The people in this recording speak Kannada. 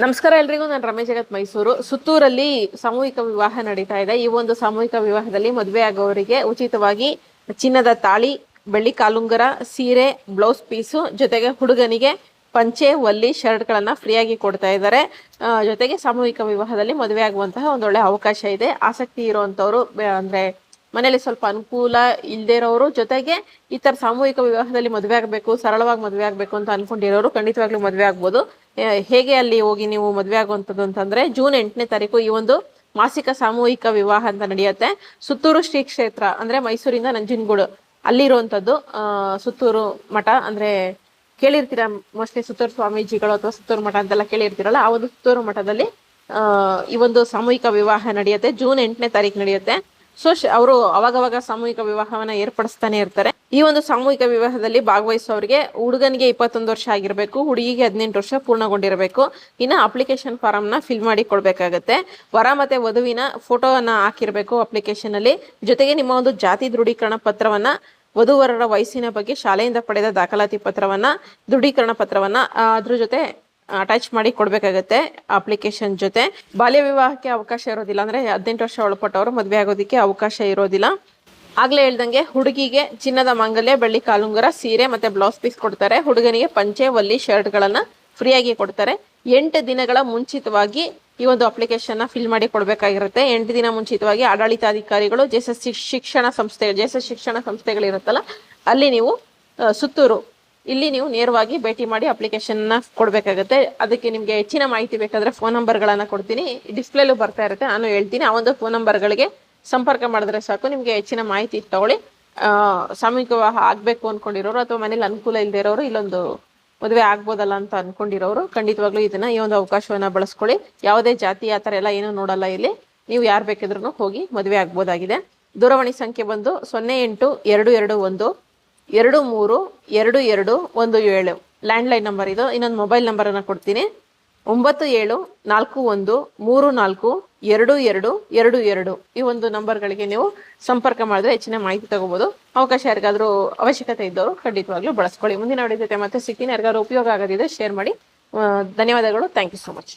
ನಮಸ್ಕಾರ ಎಲ್ರಿಗೂ, ನಾನು ರಮೇಶ್ ಜಗತ್ ಮೈಸೂರು. ಸುತ್ತೂರಲ್ಲಿ ಸಾಮೂಹಿಕ ವಿವಾಹ ನಡೀತಾ ಇದೆ. ಈ ಒಂದು ಸಾಮೂಹಿಕ ವಿವಾಹದಲ್ಲಿ ಮದುವೆ ಆಗೋವರಿಗೆ ಉಚಿತವಾಗಿ ಚಿನ್ನದ ತಾಳಿ, ಬೆಳ್ಳಿ ಕಾಲುಂಗರ, ಸೀರೆ, ಬ್ಲೌಸ್ ಪೀಸು, ಜೊತೆಗೆ ಹುಡುಗನಿಗೆ ಪಂಚೆ, ಒಲ್ಲಿ, ಶರ್ಟ್ಗಳನ್ನು ಫ್ರೀಯಾಗಿ ಕೊಡ್ತಾ ಇದ್ದಾರೆ. ಜೊತೆಗೆ ಸಾಮೂಹಿಕ ವಿವಾಹದಲ್ಲಿ ಮದುವೆ ಆಗುವಂತಹ ಒಂದೊಳ್ಳೆ ಅವಕಾಶ ಇದೆ. ಆಸಕ್ತಿ ಇರುವಂತವ್ರು ಬೆ- ಅಂದ್ರೆ ಮನೇಲಿ ಸ್ವಲ್ಪ ಅನುಕೂಲ ಇಲ್ಲದೆ ಇರೋರು ಜೊತೆಗೆ ಈ ತರ ಸಾಮೂಹಿಕ ವಿವಾಹದಲ್ಲಿ ಮದುವೆ ಆಗಬೇಕು, ಸರಳವಾಗಿ ಮದುವೆ ಆಗಬೇಕು ಅಂತ ಅನ್ಕೊಂಡಿರೋರು ಖಂಡಿತವಾಗ್ಲೂ ಮದುವೆ ಆಗ್ಬೋದು. ಹೇಗೆ ಅಲ್ಲಿ ಹೋಗಿ ನೀವು ಮದುವೆ ಆಗುವಂಥದ್ದು ಅಂತಂದ್ರೆ ಜೂನ್ ಎಂಟನೇ ತಾರೀಕು ಈ ಒಂದು ಮಾಸಿಕ ಸಾಮೂಹಿಕ ವಿವಾಹ ಅಂತ ನಡೆಯುತ್ತೆ. ಸುತ್ತೂರು ಶ್ರೀ ಕ್ಷೇತ್ರ ಅಂದ್ರೆ ಮೈಸೂರಿಂದ ನಂಜನಗೂಡು ಅಲ್ಲಿರುವಂಥದ್ದು ಸುತ್ತೂರು ಮಠ ಅಂದ್ರೆ ಕೇಳಿರ್ತೀರ ಮೋಸ್ಟ್ಲಿ ಸುತ್ತೂರು ಸ್ವಾಮೀಜಿಗಳು ಅಥವಾ ಸುತ್ತೂರು ಮಠ ಅಂತೆಲ್ಲ ಕೇಳಿರ್ತೀರಲ್ಲ, ಆ ಒಂದು ಸುತ್ತೂರು ಮಠದಲ್ಲಿ ಈ ಒಂದು ಸಾಮೂಹಿಕ ವಿವಾಹ ನಡೆಯುತ್ತೆ. ಜೂನ್ ಎಂಟನೇ ತಾರೀಕು ನಡೆಯುತ್ತೆ. ಸೊ ಅವರು ಅವಾಗವಾಗ ಸಾಮೂಹಿಕ ವಿವಾಹವನ್ನ ಏರ್ಪಡಿಸ್ತಾನೆ ಇರ್ತಾರೆ. ಈ ಒಂದು ಸಾಮೂಹಿಕ ವಿವಾಹದಲ್ಲಿ ಭಾಗವಹಿಸೋರಿಗೆ ಹುಡುಗನಿಗೆ ಇಪ್ಪತ್ತೊಂದು ವರ್ಷ ಆಗಿರಬೇಕು, ಹುಡುಗಿಗೆ ಹದಿನೆಂಟು ವರ್ಷ ಪೂರ್ಣಗೊಂಡಿರಬೇಕು. ಇನ್ನು ಅಪ್ಲಿಕೇಶನ್ ಫಾರಮ್ನ ಫಿಲ್ ಮಾಡಿ ಕೊಡ್ಬೇಕಾಗತ್ತೆ. ವರ ಮತ್ತೆ ವಧುವಿನ ಫೋಟೋವನ್ನ ಹಾಕಿರ್ಬೇಕು ಅಪ್ಲಿಕೇಶನ್ ಅಲ್ಲಿ. ಜೊತೆಗೆ ನಿಮ್ಮ ಒಂದು ಜಾತಿ ದೃಢೀಕರಣ ಪತ್ರವನ್ನ, ವಧುವರರ ವಯಸ್ಸಿನ ಬಗ್ಗೆ ಶಾಲೆಯಿಂದ ಪಡೆದ ದಾಖಲಾತಿ ಪತ್ರವನ್ನ, ದೃಢೀಕರಣ ಪತ್ರವನ್ನ ಅದ್ರ ಜೊತೆ ಅಟ್ಯಾಚ್ ಮಾಡಿ ಕೊಡ್ಬೇಕಾಗತ್ತೆ ಅಪ್ಲಿಕೇಶನ್ ಜೊತೆ. ಬಾಲ್ಯ ವಿವಾಹಕ್ಕೆ ಅವಕಾಶ ಇರೋದಿಲ್ಲ ಅಂದ್ರೆ ಹದಿನೆಂಟು ವರ್ಷ ಒಳಪಟ್ಟವರು ಮದುವೆ ಆಗೋದಕ್ಕೆ ಅವಕಾಶ ಇರೋದಿಲ್ಲ. ಆಗ್ಲೇ ಹೇಳ್ದಂಗೆ ಹುಡುಗಿಗೆ ಚಿನ್ನದ ಮಾಂಗಲ್ಯ, ಬೆಳ್ಳಿ ಕಾಲುಂಗರ, ಸೀರೆ ಮತ್ತೆ ಬ್ಲೌಸ್ ಪೀಸ್ ಕೊಡ್ತಾರೆ. ಹುಡುಗನಿಗೆ ಪಂಚೆ, ಒಲ್ಲಿ ಶರ್ಟ್ಗಳನ್ನು ಫ್ರೀಯಾಗಿ ಕೊಡ್ತಾರೆ. ಎಂಟು ದಿನಗಳ ಮುಂಚಿತವಾಗಿ ಈ ಒಂದು ಅಪ್ಲಿಕೇಶನ್ನ ಫಿಲ್ ಮಾಡಿ ಕೊಡ್ಬೇಕಾಗಿರುತ್ತೆ. ಎಂಟು ದಿನ ಮುಂಚಿತವಾಗಿ ಆಡಳಿತಾಧಿಕಾರಿಗಳು ಜೆಎಸ್ಎಸ್ ಶಿಕ್ಷಣ ಸಂಸ್ಥೆ ಜೆಎಸ್ಎಸ್ ಶಿಕ್ಷಣ ಸಂಸ್ಥೆಗಳಿರುತ್ತಲ್ಲ, ಅಲ್ಲಿ ನೀವು ಸುತ್ತೂರು ಇಲ್ಲಿ ನೀವು ನೇರವಾಗಿ ಭೇಟಿ ಮಾಡಿ ಅಪ್ಲಿಕೇಶನ್ನ ಕೊಡ್ಬೇಕಾಗತ್ತೆ. ಅದಕ್ಕೆ ನಿಮಗೆ ಹೆಚ್ಚಿನ ಮಾಹಿತಿ ಬೇಕಾದ್ರೆ ಫೋನ್ ನಂಬರ್ಗಳನ್ನು ಕೊಡ್ತೀನಿ. ಡಿಸ್ಪ್ಲೇಲು ಬರ್ತಾ ಇರುತ್ತೆ. ನಾನು ಹೇಳ್ತೀನಿ. ಆ ಒಂದು ಫೋನ್ ನಂಬರ್ಗಳಿಗೆ ಸಂಪರ್ಕ ಮಾಡಿದ್ರೆ ಸಾಕು. ನಿಮ್ಗೆ ಹೆಚ್ಚಿನ ಮಾಹಿತಿ ತಗೊಳ್ಳಿ. ಸಾಮೂಹಿಕ ವಿವಾಹ ಆಗ್ಬೇಕು ಅನ್ಕೊಂಡಿರೋರು ಅಥವಾ ಮನೇಲಿ ಅನುಕೂಲ ಇಲ್ಲದೆ ಇರೋರು ಇಲ್ಲೊಂದು ಮದುವೆ ಆಗ್ಬೋದಲ್ಲ ಅಂತ ಅನ್ಕೊಂಡಿರೋರು ಖಂಡಿತವಾಗ್ಲೂ ಇದನ್ನ ಈ ಒಂದು ಅವಕಾಶವನ್ನ ಬಳಸ್ಕೊಳ್ಳಿ. ಯಾವುದೇ ಜಾತಿ, ಆ ಥರ ಎಲ್ಲ ಏನೂ ನೋಡಲ್ಲ ಇಲ್ಲಿ. ನೀವು ಯಾರು ಬೇಕಿದ್ರೂ ಹೋಗಿ ಮದುವೆ ಆಗ್ಬೋದಾಗಿದೆ. ದೂರವಾಣಿ ಸಂಖ್ಯೆ ಬಂದು ಸೊನ್ನೆ ಎಂಟು ಎರಡು ಎರಡು ಒಂದು ಎರಡು ಮೂರು ಎರಡು ಎರಡು ಒಂದು ಏಳು. ಲ್ಯಾಂಡ್ಲೈನ್ ನಂಬರ್ ಇದು. ಇನ್ನೊಂದು ಮೊಬೈಲ್ ನಂಬರನ್ನು ಕೊಡ್ತೀನಿ. ಒಂಬತ್ತು ಏಳು ನಾಲ್ಕು ಒಂದು ಮೂರು ನಾಲ್ಕು ಎರಡು ಎರಡು ಎರಡು ಎರಡು. ಈ ಒಂದು ನಂಬರ್ಗಳಿಗೆ ನೀವು ಸಂಪರ್ಕ ಮಾಡಿದ್ರೆ ಹೆಚ್ಚಿನ ಮಾಹಿತಿ ತಗೋಬಹುದು ಅವಕಾಶ ಯಾರಿಗಾದ್ರೂ ಅವಶ್ಯಕತೆ ಇದ್ದವರು ಖಂಡಿತವಾಗ್ಲೂ ಬಳಸ್ಕೊಳ್ಳಿ. ಮುಂದಿನ ಜೊತೆ ಮತ್ತೆ ಸಿಗ್ತೀನಿ. ಯಾರಿಗಾದ್ರೂ ಉಪಯೋಗ ಆಗೋದಿದೆ ಶೇರ್ ಮಾಡಿ. ಧನ್ಯವಾದಗಳು. Thank you so much